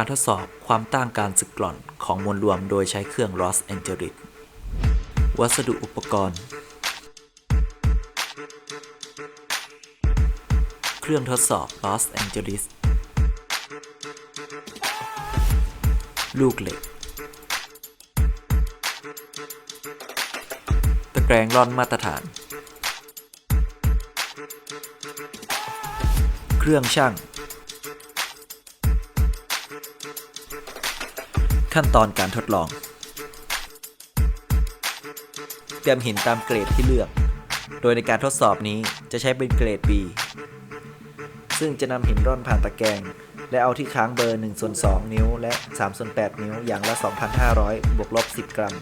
การทดสอบความต้านการสึกกร่อนของมวลรวมโดยใช้เครื่อง Los Angeles วัสดุอุปกรณ์ เครื่องทดสอบ Los Angeles ลูกเหล็ก ตะแกรงร่อนมาตรฐาน เครื่องช่าง ขั้นตอนการทดลอง เตรียมหินตามเกรดที่เลือก โดยในการทดสอบนี้จะใช้เป็นเกรด B ซึ่งจะนำหินร่อนผ่านตะแกรงและเอาที่ค้างเบอร์1ส่วน2นิ้วและ3ส่วน8นิ้วอย่างละ 2,500 บวกลบ 10 กรัม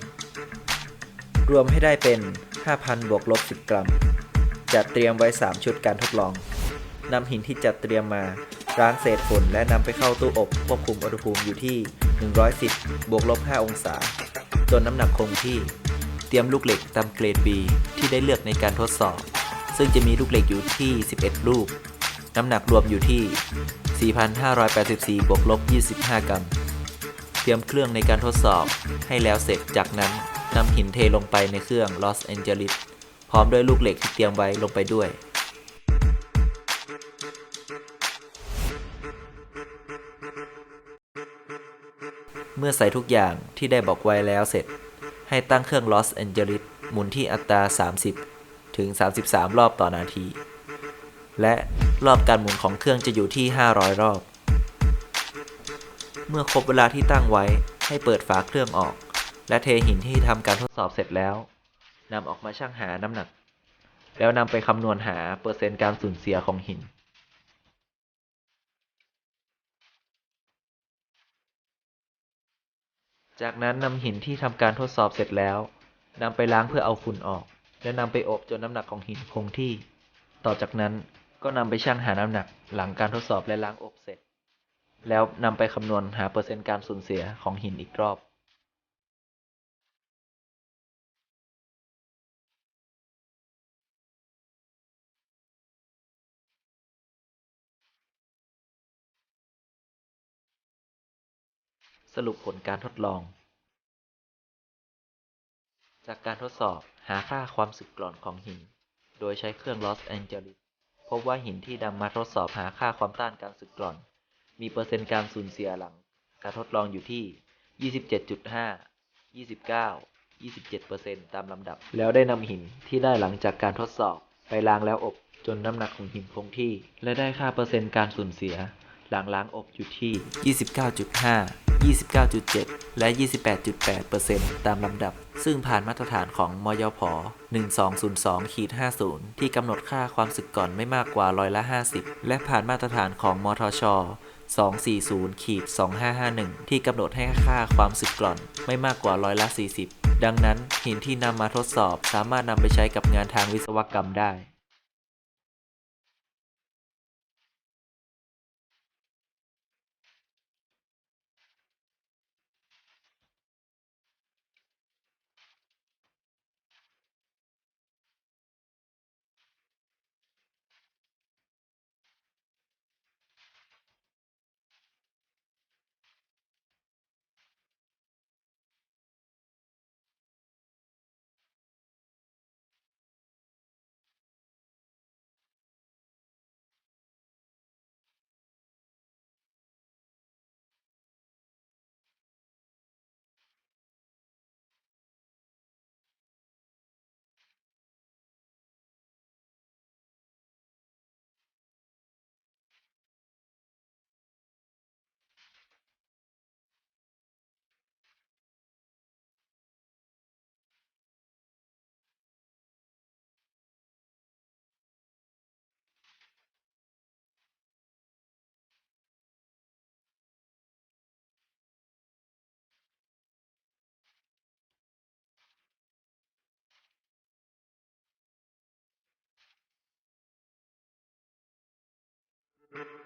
รวมให้ได้เป็น 5,000 บวกลบ 10 กรัม จัดเตรียมไว้ 3 ชุดการทดลองนำหินที่จัดเตรียมมาล้างเศษฝุ่นและนำไปเข้าตู้อบควบคุมอุณหภูมิอยู่ที่ 110 บวกลบ 5 องศา จนน้ำหนักคงที่ เตรียมลูกเหล็กตามเกรด B ที่ได้เลือกในการทดสอบ ซึ่งจะมีลูกเหล็กอยู่ที่ 11 ลูก น้ำหนักรวมอยู่ที่ 4,584 บวกลบ 25 กรัม เตรียมเครื่องในการทดสอบให้แล้วเสร็จ จากนั้นนำหินเทลงไปในเครื่อง Los Angeles พร้อมด้วยลูกเหล็กที่เตรียมไว้ลงไปด้วย เมื่อใส่ทุกอย่างที่ได้บอกไว้แล้วเสร็จ ให้ตั้งเครื่อง Los Angeles หมุนที่อัตรา 30 ถึง 33 รอบต่อนาที และรอบการหมุนของเครื่องจะอยู่ที่ 500 รอบ เมื่อครบเวลาที่ตั้งไว้ให้เปิดฝาเครื่องออก และเทหินที่ทำการทดสอบเสร็จแล้วนำออกมาชั่งหาน้ำหนัก แล้วนำไปคำนวณหาเปอร์เซ็นต์การสูญเสียของหิน จากนั้นนำหินที่ทำการทดสอบเสร็จแล้วนำไปล้างเพื่อเอาฝุ่นออก และนำไปอบจนน้ำหนักของหินคงที่ ต่อจากนั้นก็นำไปชั่งหาน้ำหนักหลังการทดสอบและล้างอบเสร็จ แล้วนำไปคำนวณหาเปอร์เซ็นต์การสูญเสียของหินอีกรอบ สรุปผลการทดลอง จากการทดสอบหาค่าความสึกกร่อนของหิน โดยใช้เครื่อง Los Angeles พบว่าหินที่นำมาทดสอบหาค่าความต้านการสึกกร่อน มีเปอร์เซ็นต์การสูญเสียหลัง การทดลองอยู่ที่ 27.5 29 27%ตามลำดับ แล้วได้นำหินที่ได้หลังจากการทดสอบไปล้างแล้วอบจนน้ำหนักของหินคงที่ และได้ค่าเปอร์เซ็นต์การสูญเสีย หลังล้างอบอยู่ที่ 29.5 29.7 และ 28.8%ตามลำดับ ซึ่งผ่านมาตรฐานของมยพ 1202ขีด50 ที่กำหนดค่าความสึกก่อนไม่มากกว่าร้อยละ 50 และผ่านมาตรฐานของมทช240ขีด2551 ที่กำหนดให้ค่าความสึกกร่อนไม่มากกว่าร้อยละ 40 ดังนั้นหินที่นำมาทดสอบสามารถนำไปใช้กับงานทางวิศวกรรมได้ Thank you.